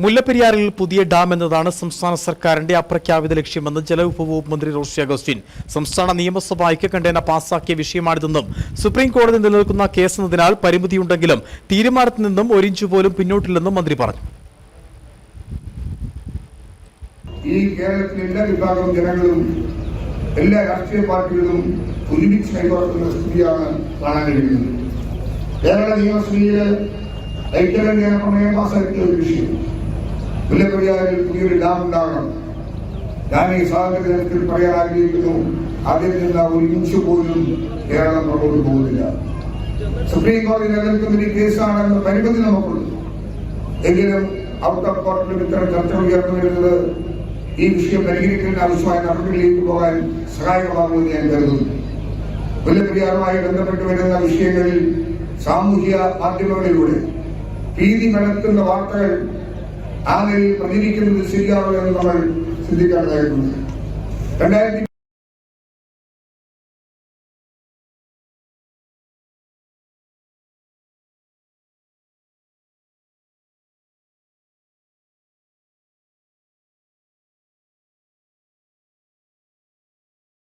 മുല്ലപ്പെരിയാറിൽ പുതിയ ഡാം എന്നതാണ് സംസ്ഥാന സർക്കാരിന്റെ അപ്രഖ്യാപിത ലക്ഷ്യമെന്ന് ജലവിഭവ വകുപ്പ് മന്ത്രി റോഷി അഗസ്റ്റിൻ. സംസ്ഥാന നിയമസഭ ഐക്യകണ്ഠേന പാസാക്കിയ വിഷയമാണിതെന്നും സുപ്രീം കോടതി നിലനിൽക്കുന്ന കേസെന്നതിനാൽ പരിമിതിയുണ്ടെങ്കിലും തീരുമാനത്തിൽ നിന്നും ഒരിഞ്ചു പോലും പിന്നോട്ടില്ലെന്നും മന്ത്രി പറഞ്ഞു. ഈ കേരളത്തിലെ എല്ലാ വിഭാഗം ജനങ്ങളും എല്ലാ രാഷ്ട്രീയ പാർട്ടികളും ഒരുമിച്ച് കൈകോർക്കുന്ന സ്ഥിതിയാണ് കാണാൻ കഴിയുന്നത്. കേരള നിയമസഭയിൽ ഐക്യകണ്ഠേന പ്രമേയം പാസാക്കിയ ഒരു വിഷയം. മുല്ലപ്പെരിയാറിൽ പുതിയൊരു ഡാം ഉണ്ടാകണം. ഞാൻ ഈ സാഹചര്യത്തിൽ പറയാൻ ആഗ്രഹിക്കുന്നു. അതിൽ നിന്ന് ഒരു ഇഞ്ച് പോലും കേരളം മുന്നോട്ട് പോകുന്നില്ല. സുപ്രീം കോടതി നിലനിൽക്കുന്ന കേസാണെന്ന് പരിമിതി നമുക്കുണ്ട്. എങ്കിലും ഔട്ട് ഓഫ് കോർട്ടിലും ഇത്തരം ചർച്ചകൾ ഉയർന്നു വരുന്നത് ഈ വിഷയം പരിഹരിക്കുന്ന ആവശ്യമായ നടപടികളിലേക്ക് പോകാൻ സഹായകമാകുമെന്ന് ഞാൻ കരുതുന്നു. മുല്ലപ്പെരിയാറുമായി ബന്ധപ്പെട്ട് വരുന്ന വിഷയങ്ങളിൽ സാമൂഹ്യ മാധ്യമങ്ങളിലൂടെ ഭീതി പരത്തുന്ന വാർത്തകൾ ആ നിലയിൽ പ്രചരിക്കുന്നത് ശരിയാണോ എന്ന് നമ്മൾ ചിന്തിക്കേണ്ടതായിട്ടുണ്ട്. രണ്ടായിരത്തി